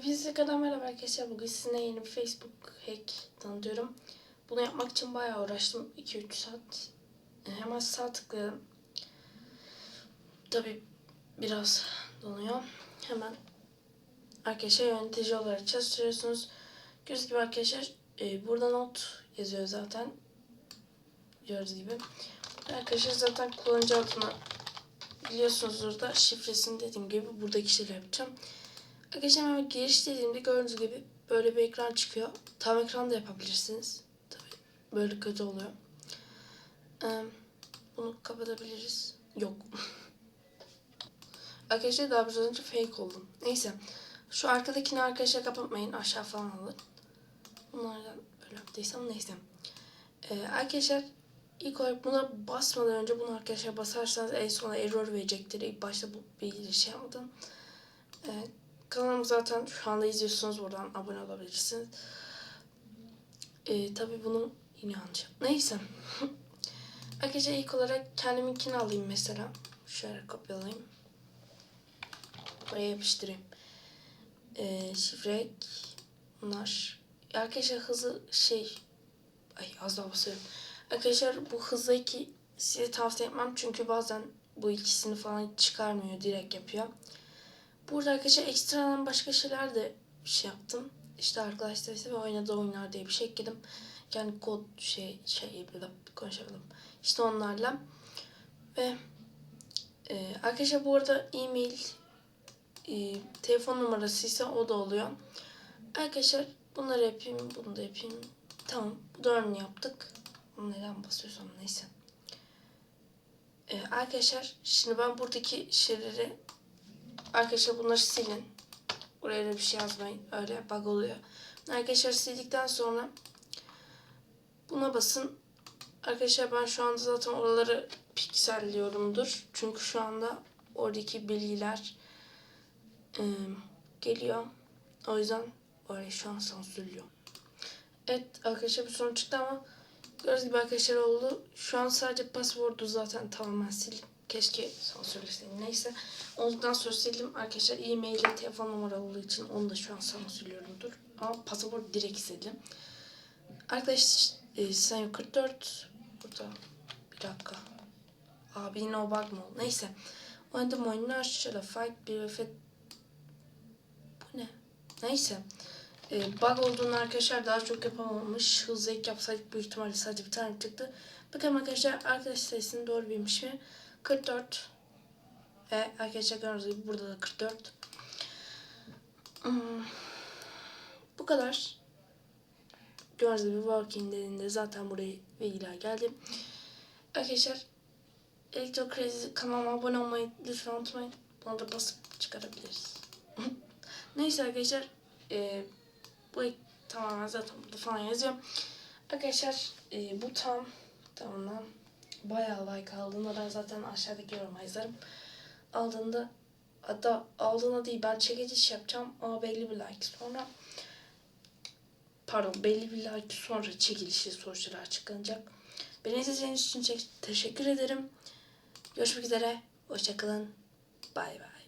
Hepinize kadar merhaba arkadaşlar. Bugün sizinle yeni bir Facebook hack tanıtıyorum. Bunu yapmak için bayağı uğraştım. 2-3 saat. E, Hemen sağ tıkladım. Tabi biraz donuyor. Hemen arkadaşlar yönetici olarak çalıştırıyorsunuz. Gördüğünüz gibi arkadaşlar e, burada not yazıyor zaten. Gördüğünüz gibi. Arkadaşlar zaten kullanıcı adını biliyorsunuzdur da şifresini dediğim gibi buradaki şeyler yapacağım. Arkadaşlar hemen giriş dediğimde gördüğünüz gibi böyle bir ekran çıkıyor. Tam ekran da yapabilirsiniz. Tabii böyle kötü oluyor. Bunu kapatabiliriz. Yok. arkadaşlar daha biraz önce fake oldum. Neyse. Şu arkadakini arkadaşlar kapatmayın. Aşağı falan alın. Bunlardan böyle yaptıysam neyse. Ee, arkadaşlar ilk olarak buna basmadan önce bunu arkadaşlar basarsanız en sona error verecektir. İlk başta bu bilgileri şey yapmadan. Ee, Kanalımı zaten şu anda izliyorsunuz. Buradan abone olabilirsiniz. Ee, tabii bunu yine yanlış. Neyse. Arkadaşlar ilk olarak kendiminkini alayım mesela. Şöyle kopyalayayım. Buraya yapıştırayım. Ee, şifre bunlar. Arkadaşlar hızlı şey ay az daha basıyorum. Arkadaşlar bu hızlı iki size tavsiye etmem çünkü bazen bu ikisini falan çıkarmıyor direkt yapıyor. Burada arkadaşlar ekstradan başka şeyler de şey yaptım. İşte arkadaşlar ve oynadığı oyunlar diye bir şey ekledim. Yani kod şey şey konuşalım. İşte onlarla. Ve e, arkadaşlar bu arada e-mail e, telefon numarası ise o da oluyor. Arkadaşlar bunları yapayım, bunu da yapayım. Tamam, bu dördünü yaptık. Bunu neden basıyorsam neyse. E, arkadaşlar şimdi ben buradaki şeyleri Arkadaşlar bunları silin. Buraya da bir şey yazmayın. Öyle bug oluyor. Arkadaşlar sildikten sonra buna basın. Arkadaşlar ben şu anda zaten oraları pikselliyorumdur. Çünkü şu anda oradaki bilgiler e, geliyor. O yüzden orayı şu an sansürlüyor. Evet arkadaşlar bir sorun çıktı ama gördüğünüz gibi arkadaşlar oldu. Şu an sadece password'u zaten tamamen sildim. Keşke sansürleseydim. Neyse. Ondan sonra sildim. Arkadaşlar e-mail ile telefon numara olduğu için onu da şu an sansürlüyorumdur. Ama pasaport direkt sildim. Arkadaşlar e, sen 44 burada bir dakika. Abi yine o bug mı? Neyse. Oynadım oyunlar. Şöyle fight bir ve Bu ne? Neyse. E, bug olduğunu arkadaşlar daha çok yapamamış. Hızlı ilk yapsaydık büyük ihtimalle sadece bir tane çıktı. Bakalım arkadaşlar arkadaş sayısını doğru bilmiş mi? 44 ve arkadaşlar gördüğünüz gibi burada da 44 hmm. bu kadar. Gördüğünüz gibi working dediğinde zaten buraya bilgiler geldi arkadaşlar Elektrokrazi kanalıma abone olmayı lütfen unutmayın. Bunu da basıp çıkarabiliriz. Neyse arkadaşlar e, bu tamamen zaten burada falan yazıyor arkadaşlar e, bu tam tamam bayağı like aldığında ben zaten aşağıdaki yoruma yazarım. Aldığında hatta aldığında değil ben çekiliş yapacağım ama belli bir like sonra pardon belli bir like sonra çekilişi sonuçları açıklanacak. Beni izlediğiniz için teşekkür ederim. Görüşmek üzere. Hoşçakalın. Bay bay.